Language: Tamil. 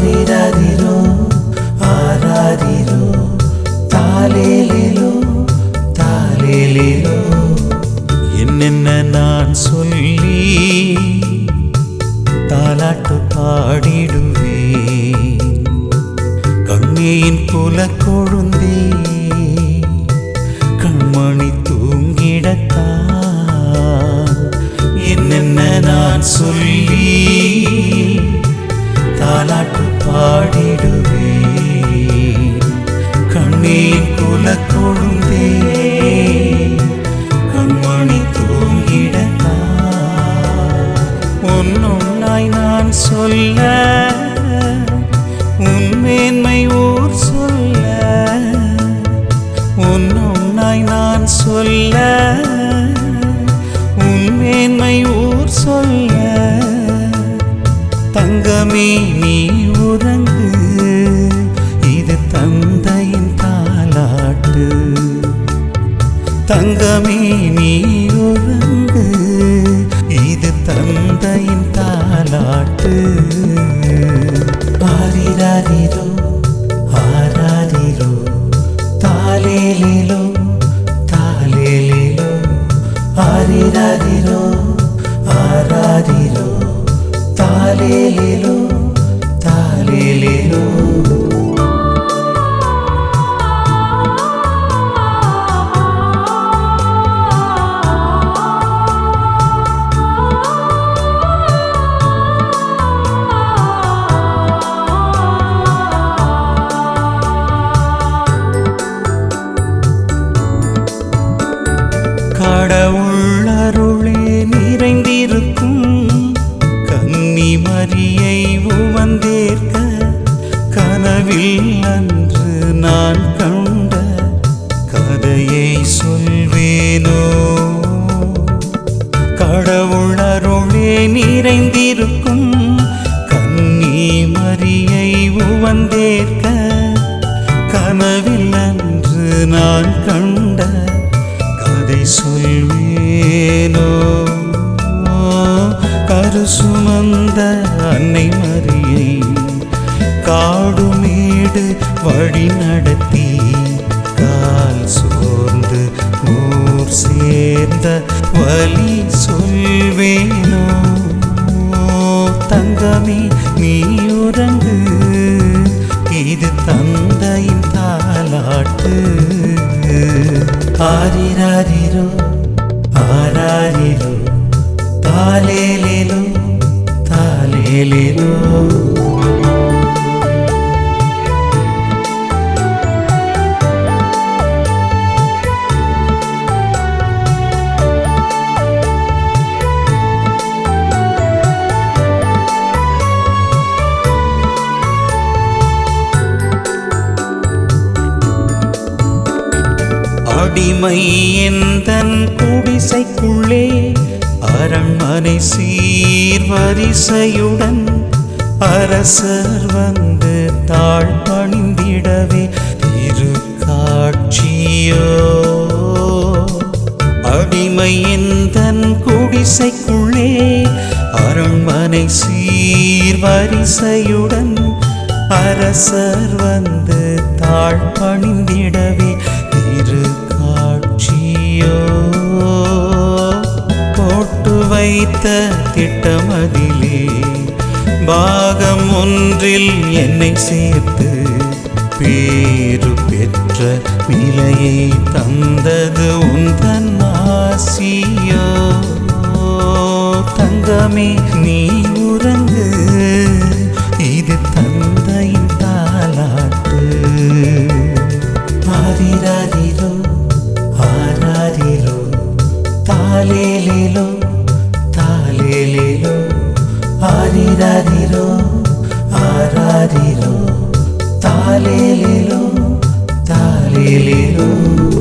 ஆரிரோ ஆராரிரோ தாலேலிலோ தாலேலிலோ என்னென்ன நான் சொல்லி தாலாட்டு பாடிடுவே கண்ணியின் புல கொழுந்தே கண்மணி தூங்கிடத்தான். என்னென்ன நான் சொல்லி தாலாட்டு பாடிடுவேன். கண்ணீன் புல கொழுந்தே கண்மணி தூங்கிடத்தான். உன்னும் நான் சொல்ல உன்மேன்மை ஊர் சொல்ல உன்னும் நான் சொல்ல உன்மேன்மை ஊர் சொல்ல. தங்கமே நீ உறங்கு. இது தந்தையின் தாலாட்டு தங்கமே நீ உறங்கு. இது தந்தையின் தாலாட்டு ஆரிராரிரோ ஆராரிரோ தாலேலிலோ தாலேலிலோ ஆரிராரிரோ ஆராரிரோ தாலேலிலோ தாலேலிலோ கன்னி உவந்தேற்க கனவில் அன்று நான் கண்ட கதையை சொல்வேனோ? கடவுளருளே நிறைந்திருக்கும் கன்னி மரியை உவந்தேற்க கனவில் அன்று நான் கண்ட கதை சொல்வேனோ? கரு சுமந்த அன்னை மரியை காடுமேடு வழி நடத்தி கால் சோர்ந்து ஊர் சேர்ந்த வழி சொல்வேனோ? தங்கமே நீ உறங்கு இது தந்தையின் தாலாட்டு ஆரிராரிரோ அடிமை எந்தன் குடிசைக்குள்ளே அரண்மனை சீர்வரிசையுடன் அரசர் வந்து தாழ் பணிந்திடவே திருக்காட்சியோ. அடிமை எந்தன் குடிசைக்குள்ளே அரண்மனை சீர்வரிசையுடன் அரசர் வந்து தாழ் பணிந்திடவே வைத்த திட்டமதிலே பாகம் ஒன்றில் என்னை சேர்த்து பேரு பெற்ற நிலையை தந்தது உந்தன் ஆசியோ தங்கமே நீ உறங்கு. ஆராரிரோ தாலேலிலோ தாலேலிலோ